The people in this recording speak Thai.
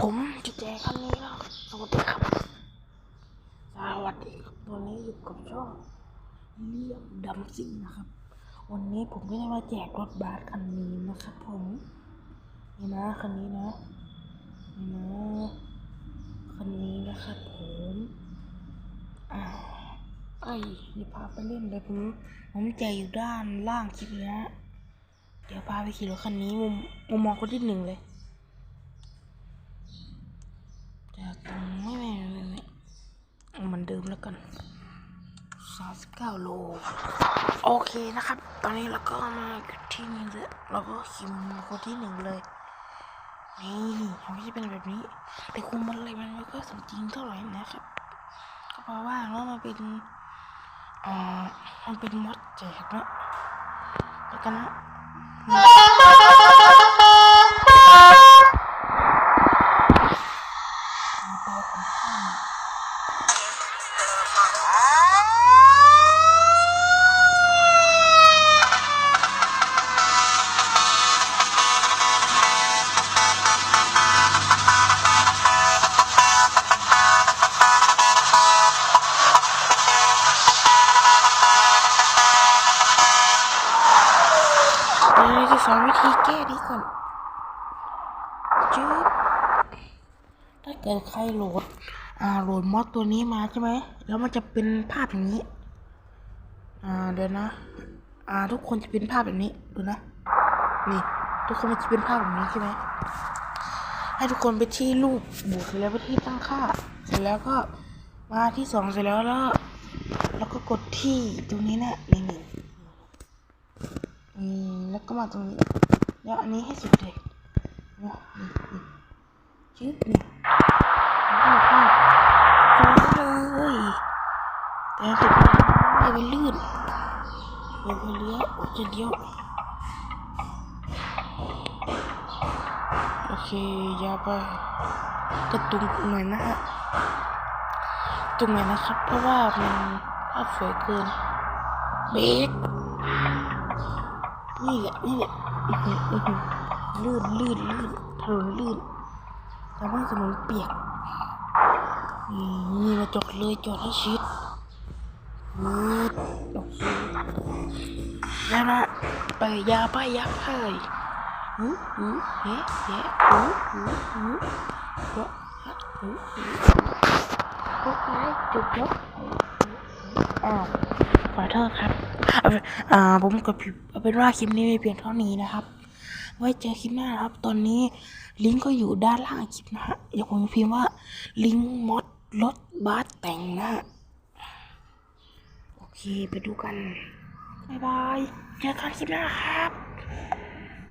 ผมจะแจกคันนี้แล้วสวัสดีครับ สวัสดีครับวันนี้อยู่กับช่องเลี่ยมดำซิ่งนะครับ วันนี้ผมก็จะมาแจกรถบัสคันนี้นะครับ ผมนี่นะคันนี้นะนี่นะคันนี้นะครับผมอ่าไอ้อย่าพาไปเล่นเลยผมผมแจกอยู่ด้านล่างคลิปนี้เดี๋ยวพาไปขี่รถคันนี้มุมมุมมองคนที่หนึ่งเลย จากตรง ไม่ไม่ไม่ไม่เหมันเดิมแล้วกันสามสิบเก้าโล โอเคนะครับ ตอนนี้เราก็มาอยู่ที่นี่แล้วเราก็ขี่มาคนที่หนึ่งเลย นี่มันจะเป็นแบบนี้ แต่คุมมันอะไรมันไม่ค่อยสมจริงเท่าไหร่นะครับ ก็เพราะว่าแล้วมันเป็นอ่ามันเป็นมดแจกนะแล้วกันนะ จะสอนวิธีแก้นี้ก่อนจึ๊บถ้าเกิดใครโหลด อ่า โหลดมอดตัวนี้มาใช่ไหม แล้วมันจะเป็นภาพอย่างนี้ อ่า เดี๋ยวนะ อ่า ทุกคนจะเป็นภาพแบบนี้ ดูนะ นี่ ทุกคนมันจะเป็นภาพแบบนี้ใช่ไหม ให้ทุกคนไปที่รูปบวกเสร็จแล้วไปที่ตั้งค่า เสร็จแล้วก็มาที่สองเสร็จแล้วแล้ว แล้วก็กดที่ตรงนี้นะนี่ ก็มาตรงนี้แล้วอันนี้ให้สุดเลยนะนี่นี่ชืดนี่ภาพภาพสวยเลยแต่สุดอย่าไปลื่นอย่ไปเลี้ยวจะเลี้ยวโอเคอย่าไปกระตุ้งหน่อยนะฮะตรงไหนอยนะครับ เพราะว่ามันภาพสวยเกินเบรก นี่แหละนี่แหละลื่นลื่นลื่นถนนลื่นทำให้ถนนเปียกนี่มาจอดเลยจอดให้ชิดวืดโอเคแล้วนะไปยาไปยาไปหือหือเฮ้เฮ้หือหือหือวะฮะหือหือโอเคจบแล้วอ้าวขอโทษครับ อ่าผมกับพี่เอาเป็นว่าคลิปนี้มีเพียงเท่านี้นะครับ ไว้เจอคลิปหน้านะครับ ตอนนี้ลิงก์ก็อยู่ด้านล่างคลิปนะฮะอย่าผมพิมพ์ว่า ลิงก์มอดรถบัสแต่งนะฮะโอเคไปดูกัน บ๊ายบาย เจอกันคลิปหน้าครับ